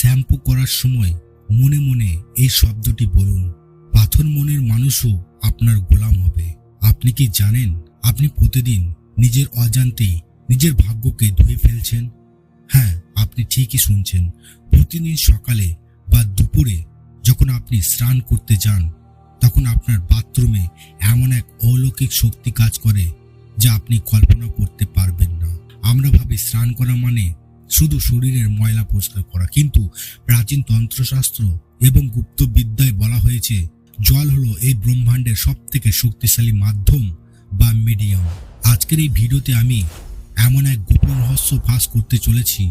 Shampoo করার সময় মনে মনে এই শব্দটি বলুন। পাথর মনের মানুষও আপনার গোলাম হবে। আপনি কি জানেন আপনি প্রতিদিন নিজের অজান্তেই নিজের ভাগ্যকে ধুয়ে ফেলছেন? হ্যাঁ আপনি ঠিকই শুনছেন। প্রতিদিন সকালে বা দুপুরে যখন আপনি স্নান করতে যান, তখন আপনার বাথরুমে এমন এক অলৌকিক শক্তি কাজ করে যা আপনি কল্পনা করতে পারবেন না। আমরা ভাবি স্নান করা মানে শুধু শরীরের ময়লা পরিষ্কার করা, কিন্তু প্রাচীন তন্ত্রশাস্ত্র এবং গুপ্ত বিদ্যায় বলা হয়েছে, জল হলো এই ব্রহ্মাণ্ডের সব থেকে শক্তিশালী মাধ্যম বা মিডিয়াম আজকের এই ভিডিওতে আমি এমন এক গোপন রহস্য ফাঁস করতে চলেছি,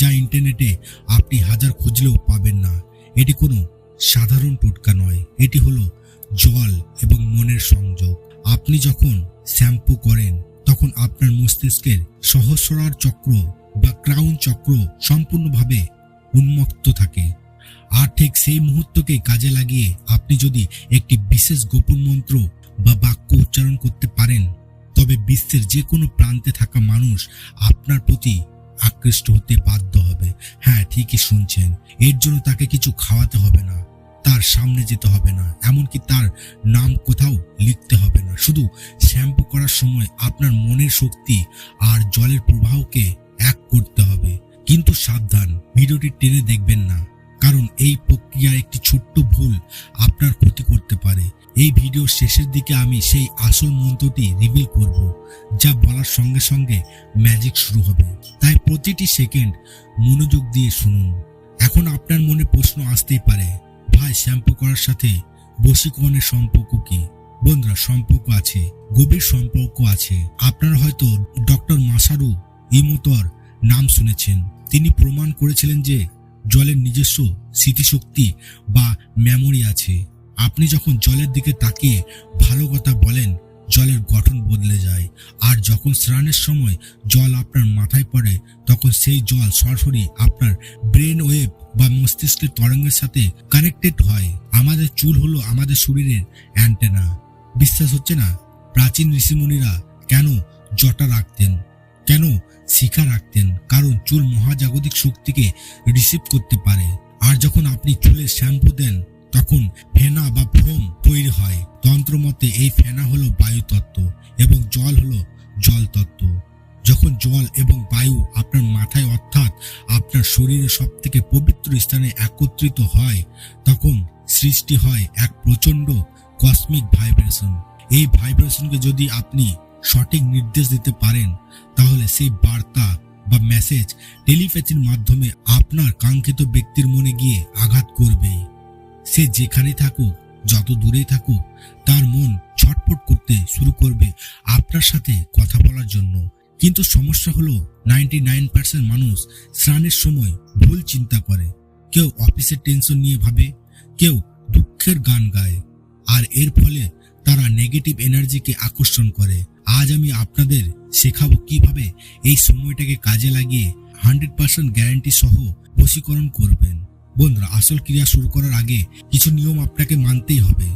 যা ইন্টারনেটে আপনি হাজার খুঁজলেও পাবেন না। এটি কোনো সাধারণ টোটকা নয়, এটি হলো জল এবং মনের সংযোগ। আপনি যখন শ্যাম্পু করেন, তখন আপনার মস্তিষ্কের সহস্রার চক্র বা ক্রাউন চক্র সম্পূর্ণভাবে উন্মুক্ত থাকে। আর ঠিক সেই মুহূর্তকে কাজে লাগিয়ে আপনি যদি একটি বিশেষ গোপন মন্ত্র বা বাক্য উচ্চারণ করতে পারেন, তবে বিশ্বের যে কোনো প্রান্তে থাকা মানুষ আপনার প্রতি আকৃষ্ট হতে বাধ্য হবে। হ্যাঁ ঠিকই শুনছেন। এর জন্য তাকে কিছু খাওয়াতে হবে না, তার সামনে যেতে হবে না, এমনকি তার নাম কোথাও লিখতে হবে না। শুধু শ্যাম্পু করার সময় আপনার মনের শক্তি আর জলের প্রবাহকে এক করতে হবে। কিন্তু সাবধান, ভিডিওটি টেনে দেখবেন না, কারণ এই প্রক্রিয়ার একটি ছোট্ট ভুল আপনার ক্ষতি করতে পারে। এই ভিডিওর শেষের দিকে আমি সেই আসল মন্ত্রটি রিভিল করব, যা বলার সঙ্গে সঙ্গে ম্যাজিক শুরু হবে। তাই প্রতিটি সেকেন্ড মনোযোগ দিয়ে শুনুন। এখন আপনার মনে প্রশ্ন আসতেই পারে, ভাই, শ্যাম্পু করার সাথে বশীকরণের সম্পর্ক কি? বন্ধুরা, সম্পর্ক আছে, গভীর সম্পর্ক আছে। আপনারা হয়তো ডক্টর মাসারু ইমোতর নাম শুনেছেন। তিনি প্রমাণ করেছিলেন যে জলের নিজস্ব স্মৃতিশক্তি বা মেমোরি আছে। আপনি যখন জলের দিকে তাকিয়ে ভালো কথা বলেন, জলের গঠন বদলে যায়। আর যখন স্নানের সময় জল আপনার মাথায় পড়ে, তখন সেই জল সরাসরি আপনার ব্রেন ওয়েভ বা মস্তিষ্কের তরঙ্গের সাথে কানেক্টেড হয়। আমাদের চুল হলো আমাদের শরীরের অ্যান্টেনা বিশ্বাস হচ্ছে না? প্রাচীন ঋষিমুনিরা কেন জটা রাখতেন? কেন শিখা রাখতেন কারণ চুল মহাজাগতিক শক্তিকে রিসিভ করতে পারে। আর যখন আপনি চুলে শ্যাম্পু দেন, তখন ফেনা বা ফোম তৈরি হয়। তন্ত্রমতে এই ফেনা হলো বায়ু তত্ত্ব এবং জল হলো জল তত্ত্ব যখন জল এবং বায়ু আপনার মাথায়, অর্থাৎ আপনার শরীরে সব থেকে পবিত্র স্থানে একত্রিত হয়, তখন সৃষ্টি হয় এক প্রচণ্ড কসমিক ভাইব্রেশন এই ভাইব্রেশনকে যদি আপনি সঠিক নির্দেশ দিতে পারেন তাহলে সেই বার্তা বা মেসেজ টেলিপ্যাথির মাধ্যমে আপনার কাঙ্ক্ষিত ব্যক্তির মনে গিয়ে আঘাত করবে সে যেখানে থাকুক, যত দূরে থাকুক, তার মন ছটফট করতে শুরু করবে আপনার সাথে কথা বলার জন্য। কিন্তু সমস্যা হলো নাইনটি নাইন পার্সেন্ট মানুষ স্নানের সময় ভুল চিন্তা করে। কেউ অফিসের টেনশন নিয়ে ভাবে, কেউ দুঃখের গান গায়। আর এর ফলে তারা নেগেটিভ এনার্জিকে আকর্ষণ করে। আজ আমি আপনাদের শেখাবো কীভাবে এই সময়টাকে কাজে লাগিয়ে হান্ড্রেড পার্সেন্ট গ্যারান্টি সহ বশীকরণ করবেন। বন্ধুরা, আসল ক্রিয়া শুরু করার আগে কিছু নিয়ম আপনাকে মানতেই হবে।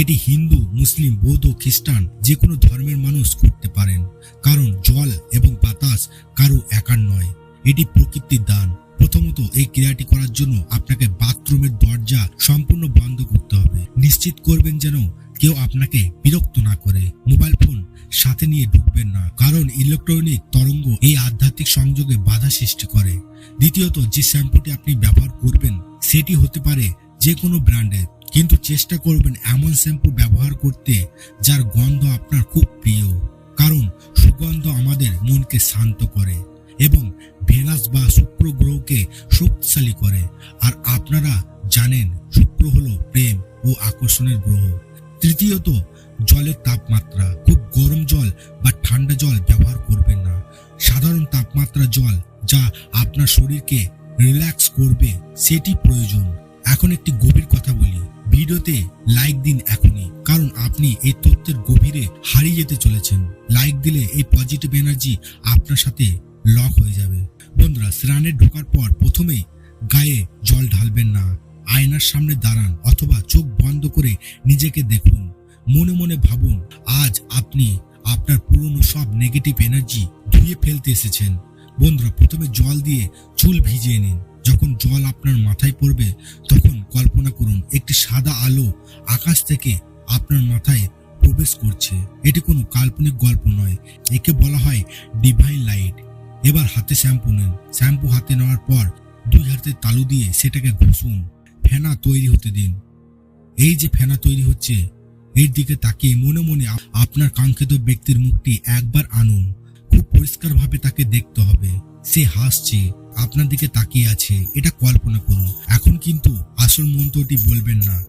এটি হিন্দু, মুসলিম, বৌদ্ধ, খ্রিস্টান যে কোনো ধর্মের মানুষ করতে পারেন। কারণ জল এবং বাতাস কারও একার নয়, এটি প্রকৃতির দান। প্রথমত, এই ক্রিয়াটি করার জন্য আপনাকে বাথরুমের দরজা সম্পূর্ণ বন্ধ করতে হবে। নিশ্চিত করবেন যেন কেউ আপনাকে বিরক্ত না করে। মোবাইল সাথে নিয়ে ঢুকবেন না, কারণ ইলেকট্রনিক তরঙ্গ এই আধ্যাত্মিক সংযোগে বাধা সৃষ্টি করে। দ্বিতীয়ত, যে শ্যাম্পুটি আপনি ব্যবহার করবেন, সেটি হতে পারে যে কোনো ব্র্যান্ডের। কিন্তু চেষ্টা করবেন এমন শ্যাম্পু ব্যবহার করতে, যার গন্ধ আপনার খুব প্রিয়। কারণ, সুগন্ধ আমাদের মনকে শান্ত করে এবং ভেনাস বা শুক্র গ্রহকে শক্তিশালী করে। আর আপনারা জানেন, শুক্র হলো প্রেম ও আকর্ষণের গ্রহ। তৃতীয়ত, জলের তাপমাত্রা খুব গরম জল বা ঠান্ডা জল ব্যবহার করবেন না। সাধারণ তাপমাত্রা জল যা আপনার শরীরকে রিল্যাক্স করবে, সেটি প্রয়োজন। এখন একটি গভীর কথা বলি। ভিডিওতে লাইক দিন এখনই, কারণ আপনি এই তথ্যের গভীরে হারিয়ে যেতে চলেছেন। লাইক দিলে এই পজিটিভ এনার্জি আপনার সাথে লক হয়ে যাবে। বন্ধুরা, স্নানে ঢোকার পর প্রথমেই গায়ে জল ঢালবেন না। আয়নার সামনে দাঁড়ান অথবা চোখ বন্ধ করে নিজেকে দেখুন। মনে মনে ভাবুন, আজ আপনি আপনার পুরনো সব নেগেটিভ এনার্জি ধুয়ে ফেলতে এসেছেন। বন্ধুরা, প্রথমে জল দিয়ে চুল ভিজিয়ে নিন। যখন জল আপনার মাথায় পড়বে, তখন কল্পনা করুন, একটি সাদা আলো আকাশ থেকে আপনার মাথায় প্রবেশ করছে। এটি কোনো কাল্পনিক গল্প নয়, একে বলা হয় ডিভাইন লাইট এবার হাতে শ্যাম্পু নেন। শ্যাম্পু হাতে নেওয়ার পর দুই হাতে তালু দিয়ে সেটাকে ঘষুন। ফেনা তৈরি হতে দিন। এই যে ফেনা তৈরি হচ্ছে এর দিকে তাকিয়ে মনে মনে আপনার কাঙ্ক্ষিত ব্যক্তির মুখটি একবার আনুন। খুব পরিষ্কারভাবে তাকে দেখতে হবে। সে হাসছে, আপনার দিকে তাকিয়ে আছে, এটা কল্পনা করুন। এখন কিন্তু আসল মন্ত্রটি বলবেন না।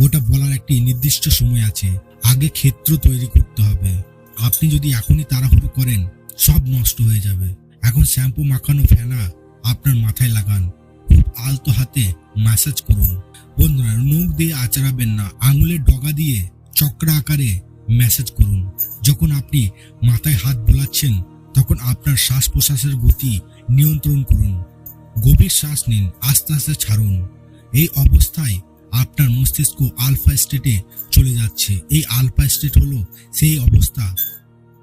ওটা বলার একটি নির্দিষ্ট সময় আছে। আগে ক্ষেত্র তৈরি করতে হবে। আপনি যদি এখনই তাড়াহুড়ো করেন, সব নষ্ট হয়ে যাবে। এখন শ্যাম্পু, মাখানো ফেনা আপনার মাথায় লাগান। খুব আলতো হাতে ম্যাসাজ করুন। বন্ধুরা মুখ দিয়ে আচড়াবেন না আঙুলের ডগা দিয়ে চক্র আকারে ম্যাসাজ করুন। যখন আপনি মাথায় হাত বোলাচ্ছেন, তখন আপনার শ্বাস প্রশ্বাসের গতি নিয়ন্ত্রণ করুন। গভীর শ্বাস নিন, আস্তে আস্তে ছাড়ুন। এই অবস্থায় আপনার মস্তিষ্ক আলফা স্টেটে চলে যাচ্ছে। এই আলফা স্টেট হলো সেই অবস্থা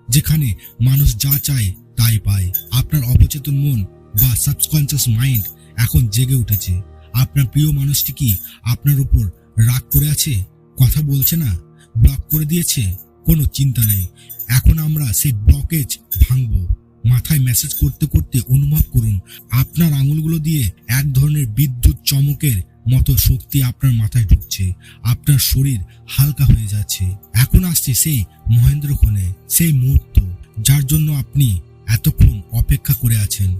যেখানে মানুষ যা চায় তাই পায়। আপনার অবচেতন মন বা সাবকনসিয়াস মাইন্ড এখন জেগে উঠেছে। আপনার প্রিয় মানুষটি কি আপনার উপর রাগ করে আছে? কথা বলছে না? ব্লক করে দিয়েছে? কোনো চিন্তা নেই। এখন আমরা সেই ব্লকেজ ভাঙবো। মাথায় মেসেজ করতে করতে অনুভব করুন, আপনার আঙুলগুলো দিয়ে এক ধরনের বিদ্যুৎ চমকের মতো শক্তি আপনার মাথায় ঢুকছে। আপনার শরীর হালকা হয়ে যাচ্ছে। এখন আসছে সেই মহেন্দ্রক্ষণে, সেই মুহূর্ত, যার জন্য আপনি এতক্ষণ অপেক্ষা করে আছেন।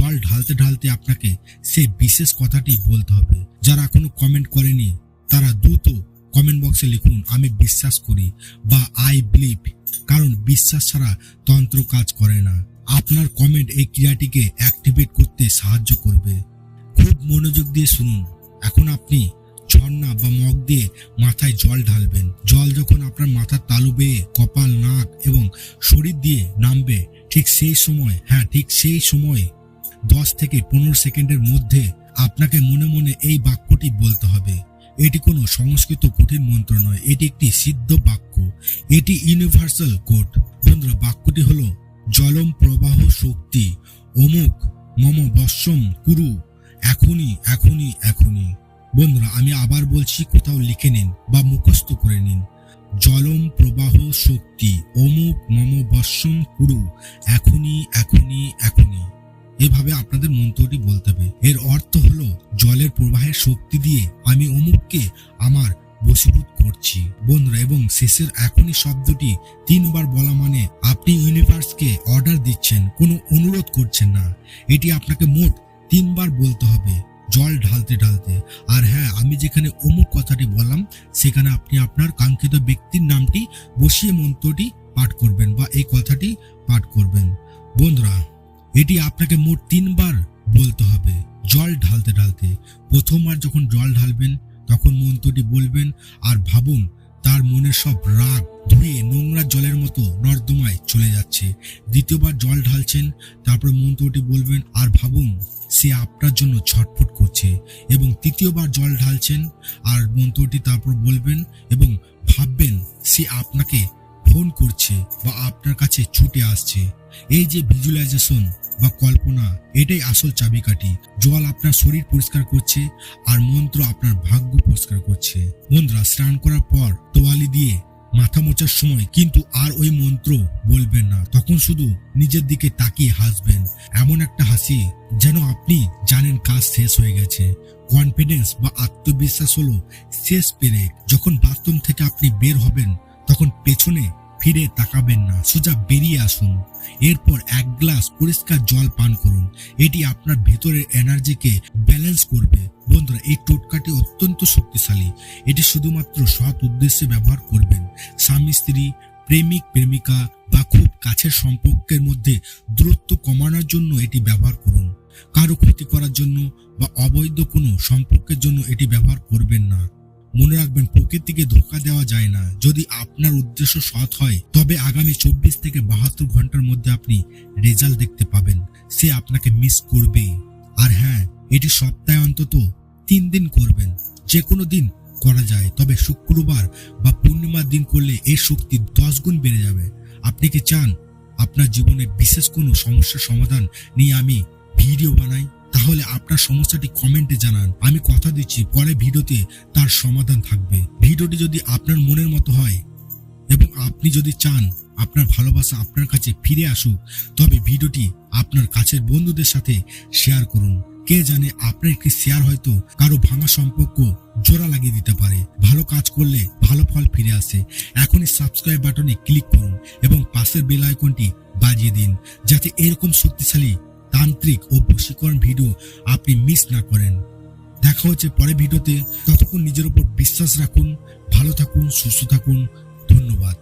জল ঢালতে ঢালতে আপনাকে সেই বিশেষ কথাটি বলতে হবে। যারা এখনও কমেন্ট করেনি, তারা দ্রুত কমেন্ট বক্সে লিখুন, আমি বিশ্বাস করি বা আই বিলিভ কারণ বিশ্বাস ছাড়া তন্ত্র কাজ করে না। আপনার কমেন্ট এই ক্রিয়াটিকে অ্যাক্টিভেট করতে সাহায্য করবে। খুব মনোযোগ দিয়ে শুনুন। এখন আপনি ঝর্ণা বা মগ দিয়ে মাথায় জল ঢালবেন। জল যখন আপনার মাথার তালু বেয়ে কপাল, নাক এবং শরীর দিয়ে নামবে, ঠিক সেই সময় হ্যাঁ ঠিক সেই সময় দশ থেকে পনেরো সেকেন্ডের মধ্যে আপনাকে মনে মনে এই বাক্যটি বলতে হবে। এটি কোনো সংস্কৃত কঠিন মন্ত্র নয়, এটি একটি সিদ্ধ বাক্য। এটি ইউনিভার্সাল কোড বন্ধুরা, বাক্যটি হলো, জলম প্রবাহ শক্তি, অমুক মম বশ্যম কুরু, এখনই এখনই এখনই। বন্ধুরা, আমি আবার বলছি, কোথাও লিখে নিন বা মুখস্থ করে নিন। জলম প্রবাহ শক্তি, অমুক মম বশ্যম কুরু, এখনই এখনই এখনই। এভাবে আপনাদের মন্ত্রটি বলতে হবে। এর অর্থ হলো, জলের প্রবাহের শক্তি দিয়ে আমি অমুককে আমার বশীভূত করছি। বন্ধুরা, এবং শেষের এখনই শব্দটি তিনবার বলা মানে আপনি ইউনিভার্সকে অর্ডার দিচ্ছেন, কোনো অনুরোধ করছেন না। এটি আপনাকে মোট তিনবার বলতে হবে, জল ঢালতে ঢালতে। আর হ্যাঁ আমি যেখানে অমুক কথাটি বললাম, সেখানে আপনি আপনার কাঙ্ক্ষিত ব্যক্তির নামটি বসিয়ে মন্ত্রটি পাঠ করবেন বা এই কথাটি পাঠ করবেন। বন্ধুরা এটি আপনাকে মোট তিনবার বলতে হবে। জল ঢালতে ঢালতে। প্রথমবার যখন জল ঢালবেন, তখন মন্ত্রটি বলবেন আর ভাবুন, তার মনের সব রাগ ধুয়ে নোংরা জলের মতো নর্দমায় চলে যাচ্ছে। দ্বিতীয়বার জল ঢালছেন, তারপর মন্ত্রটি বলবেন আর ভাবুন, সে আপনার জন্য ছটফট করছে। এবং তৃতীয়বার জল ঢালছেন, আর মন্ত্রটি তারপর বলবেন এবং ভাববেন, সে আপনাকে ফোন করছে বা আপনার কাছে ছুটে আসছে। এই যে ভিজুয়ালাইজেশন বা কল্পনা, এটাই আসল চাবিকাঠি। জল আপনার শরীর পরিষ্কার করছে আর মন্ত্র আপনার ভাগ্য পরিষ্কার করছে। বন্ধুরা, স্নান করার পর তোয়ালি দিয়ে মাথা মোচার সময় কিন্তু আর ওই মন্ত্র বলবেন না। তখন শুধু নিজের দিকে তাকিয়ে হাসবেন। এমন একটা হাসি যেন আপনি জানেন কাজ শেষ হয়ে গেছে। কনফিডেন্স বা আত্মবিশ্বাস হলো শেষ পেরে যখন বাথরুম থেকে আপনি বের হবেন, তখন পেছনে ফিরে তাকাবেন না। সোজা বেরিয়ে আসুন। এরপর এক গ্লাস পরিষ্কার জল পান করুন। এটি আপনার ভেতরের এনার্জিকে ব্যালেন্স করবে। বন্ধুরা, এই টোটকাটি অত্যন্ত শক্তিশালী। এটি শুধুমাত্র সৎ উদ্দেশ্যে ব্যবহার করবেন। স্বামী, স্ত্রী, প্রেমিক, প্রেমিকা বা খুব কাছের সম্পর্কের মধ্যে দূরত্ব কমানোর জন্য এটি ব্যবহার করুন। কারও ক্ষতি করার জন্য বা অবৈধ কোনো সম্পর্কের জন্য এটি ব্যবহার করবেন না। মনে রাখবেন, প্রকৃতিকে ধোকা দেওয়া যায় না। যদি আপনার উদ্দেশ্য সৎ হয়, তবে আগামী চব্বিশ থেকে বাহাত্তর ঘণ্টার মধ্যে আপনি রেজাল্ট দেখতে পাবেন। সে আপনাকে মিস করবে। আর হ্যাঁ এটি সপ্তাহে অন্তত তিন দিন করবেন। যে কোনো দিন করা যায়, তবে শুক্রবার বা পূর্ণিমার দিন করলে এর শক্তি দশ গুণ বেড়ে যাবে। আপনি কি চান আপনার জীবনে বিশেষ কোনো সমস্যার সমাধান নিয়ে আমি ভিডিও বানাই? তাহলে আপনার সমস্যাটি কমেন্টে জানান। আমি কথা দিচ্ছি, পরে ভিডিওতে তার সমাধান থাকবে। ভিডিওটি যদি আপনার মনের মতো হয় এবং আপনি যদি চান আপনার ভালোবাসা আপনার কাছে ফিরে আসুক, তবে ভিডিওটি আপনার কাছের বন্ধুদের সাথে শেয়ার করুন। কে জানে আপনার একটি শেয়ার হয়তো কারও ভাঙা সম্পর্ক জোড়া লাগিয়ে দিতে পারে। ভালো কাজ করলে ভালো ফল ফিরে আসে। এখনই সাবস্ক্রাইব বাটনে ক্লিক করুন এবং পাশের বেল আইকনটি বাজিয়ে দিন, যাতে এরকম শক্তিশালী তান্ত্রিক ও বশীকরণ ভিডিও আপনি মিস না করেন। দেখা হচ্ছে পরের ভিডিওতে। ততক্ষণ নিজের উপর বিশ্বাস রাখুন, ভালো থাকুন, সুস্থ থাকুন। ধন্যবাদ।